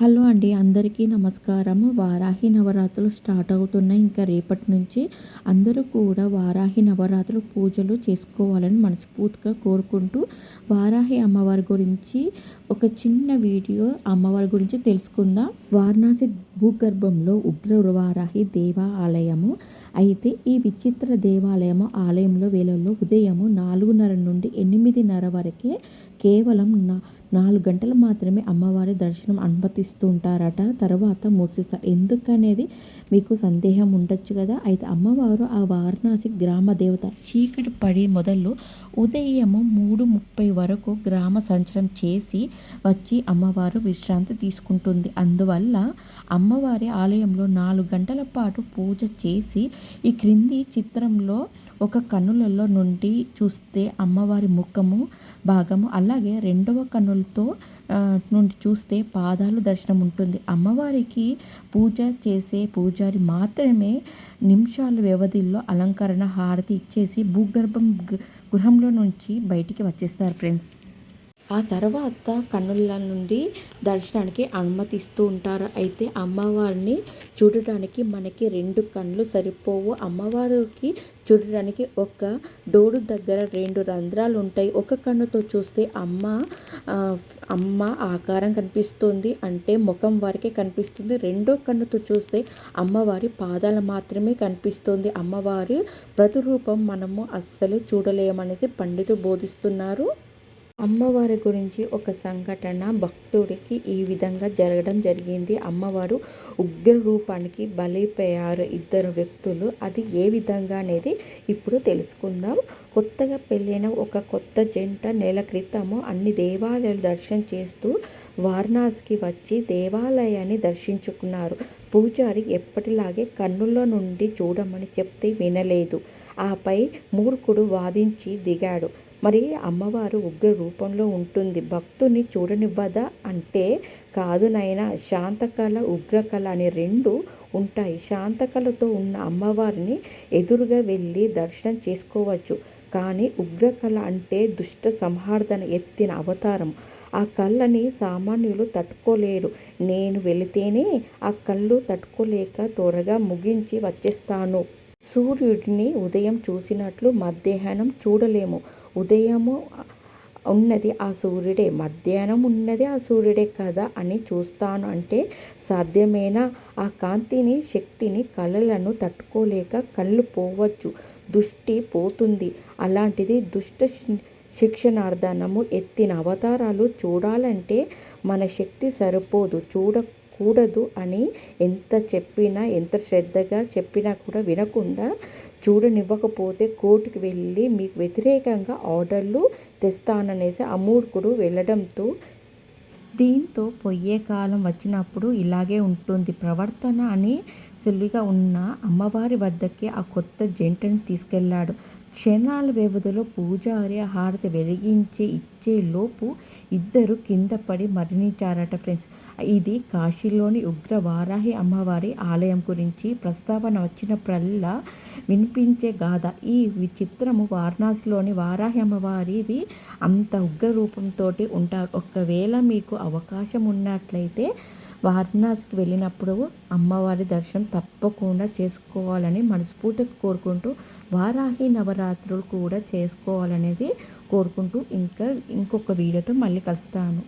Hello అండి అందరికీ నమస్కారం వారాహి నవరాత్రులు స్టార్ట్ అవుతున్నాయి. ఇంకా రేపటి నుంచి అందరూ కూడా వారాహి నవరాత్రులు పూజలు చేసుకోవాలని మనస్ఫూర్తిగా కోరుకుంటూ వారాహి అమ్మవారి గురించి ఒక చిన్న వీడియో అమ్మవారి గురించి తెలుసుకుందాం. వారణాసి భూగర్భంలో ఉగ్రవారాహి దేవ దేవాలయము. అయితే ఈ విచిత్ర దేవాలయము ఆలయంలో వేళల్లో ఉదయము నాలుగున్నర నుండి ఎనిమిదిన్నర వరకే కేవలం నా నాలుగు గంటలు మాత్రమే అమ్మవారి దర్శనం అనుమతిస్తుంటారట. తర్వాత మూసిస్తారు. ఎందుకనేది మీకు సందేహం ఉండొచ్చు కదా? అయితే అమ్మవారు ఆ వారణాసి గ్రామ దేవత చీకటి పడి మొదలు ఉదయము మూడు ముప్పై వరకు గ్రామ సంచరం చేసి వచ్చి అమ్మవారు విశ్రాంతి తీసుకుంటుంది. అందువల్ల అమ్మ అమ్మవారి ఆలయంలో నాలుగు గంటల పాటు పూజ చేసి ఈ క్రింది చిత్రంలో ఒక కన్నులలో నుండి చూస్తే అమ్మవారి ముఖము భాగము అలాగే రెండవ కన్నులతో నుండి చూస్తే పాదాలు దర్శనం ఉంటుంది. అమ్మవారికి పూజ చేసే పూజారి మాత్రమే నిమిషాల వ్యవధిలో అలంకరణ హారతి ఇచ్చేసి భూగర్భం గృహంలో నుంచి బయటికి వచ్చేస్తారు ఫ్రెండ్స్. ఆ తర్వాత కన్నుల నుండి దర్శనానికి అనుమతిస్తూ ఉంటారు. అయితే అమ్మవారిని చూడడానికి మనకి రెండు కళ్ళు సరిపోవు. అమ్మవారికి చూడడానికి ఒక డోడు దగ్గర రెండు రంధ్రాలు ఉంటాయి. ఒక కన్నుతో చూస్తే అమ్మ అమ్మ ఆకారం కనిపిస్తుంది. అంటే ముఖం వారికే కనిపిస్తుంది. రెండో కన్నుతో చూస్తే అమ్మవారి పాదాలు మాత్రమే కనిపిస్తుంది. అమ్మవారి ప్రతిరూపం మనము అస్సలే చూడలేమనేసి పండితులు బోధిస్తున్నారు. అమ్మవారి గురించి ఒక సంఘటన భక్తుడికి ఈ విధంగా జరగడం జరిగింది. అమ్మవారు ఉగ్ర రూపానికి బలైపోయారు ఇద్దరు వ్యక్తులు. అది ఏ విధంగా అనేది ఇప్పుడు తెలుసుకుందాం. కొత్తగా పెళ్ళైన ఒక కొత్త జంట నెల క్రితము అన్ని దేవాలయాలు దర్శనం చేస్తూ వారణాసికి వచ్చి దేవాలయాన్ని దర్శించుకున్నారు. పూజారి ఎప్పటిలాగే కన్నుల నుండి చూడమని చెప్తే వినలేదు. ఆపై మూర్ఖుడు వాదించి దిగాడు. మరి అమ్మవారు ఉగ్ర రూపంలో ఉంటుంది. భక్తుని చూడనివ్వదా? అంటే కాదు నైనా శాంతకళ ఉగ్రకళ అనే రెండు ఉంటాయి. శాంతకళతో ఉన్న అమ్మవారిని ఎదురుగా వెళ్ళి దర్శనం చేసుకోవచ్చు. కానీ ఉగ్రకళ అంటే దుష్ట సంహార్దన ఎత్తిన అవతారం. ఆ కళ్ళని సామాన్యులు తట్టుకోలేరు. నేను వెళితేనే ఆ కళ్ళు తట్టుకోలేక త్వరగా ముగించి వచ్చేస్తాను. సూర్యుడిని ఉదయం చూసినట్లు మధ్యాహ్నం చూడలేము. ఉదయము ఉన్నది ఆ సూర్యుడే మధ్యాహ్నం ఉన్నది ఆ సూర్యుడే కదా అని చూస్తాను. అంటే సాధ్యమైన ఆ కాంతిని శక్తిని కళలను తట్టుకోలేక కళ్ళు పోవచ్చు దృష్టి పోతుంది. అలాంటిది దుష్ట శిక్షణార్థనము ఎత్తిన అవతారాలు చూడాలంటే మన శక్తి సరిపోదు. చూడ కూడదు అని ఎంత చెప్పినా ఎంత శ్రద్ధగా చెప్పినా కూడా వినకుండా చూడనివ్వకపోతే కోర్టుకు వెళ్ళి మీకు వ్యతిరేకంగా ఆర్డర్లు తెస్తాననేసి అమూర్ఖుడు వెళ్ళడంతో దీంతో పొయ్యే కాలం వచ్చినప్పుడు ఇలాగే ఉంటుంది. ప్రవర్తన అని సులువుగా ఉన్న అమ్మవారి వద్దకి ఆ కొత్త జంటను తీసుకెళ్ళాడు. క్షణాల వ్యవధిలో పూజారి హారతి వెలిగించి ఇచ్చే లోపు ఇద్దరు కింద పడి మరణించారట ఫ్రెండ్స్. ఇది కాశీలోని ఉగ్ర వారాహి అమ్మవారి ఆలయం గురించి ప్రస్తావన వచ్చినప్పుడల్లా వినిపించే గాథ. ఈ విచిత్రము వారణాసిలోని వారాహి అమ్మవారిది అంత ఉగ్ర రూపంతో ఉంటారు. ఒకవేళ మీకు అవకాశం ఉన్నట్లయితే వారణాసికి వెళ్ళినప్పుడు అమ్మవారి దర్శనం తప్పకుండా చేసుకోవాలని మనస్ఫూర్తిగా కోరుకుంటూ వారాహి నవరాత్రులు కూడా చేసుకోవాలనేది కోరుకుంటూ ఇంకా ఇంకొక వీడియోతో మళ్ళీ కలుస్తాను.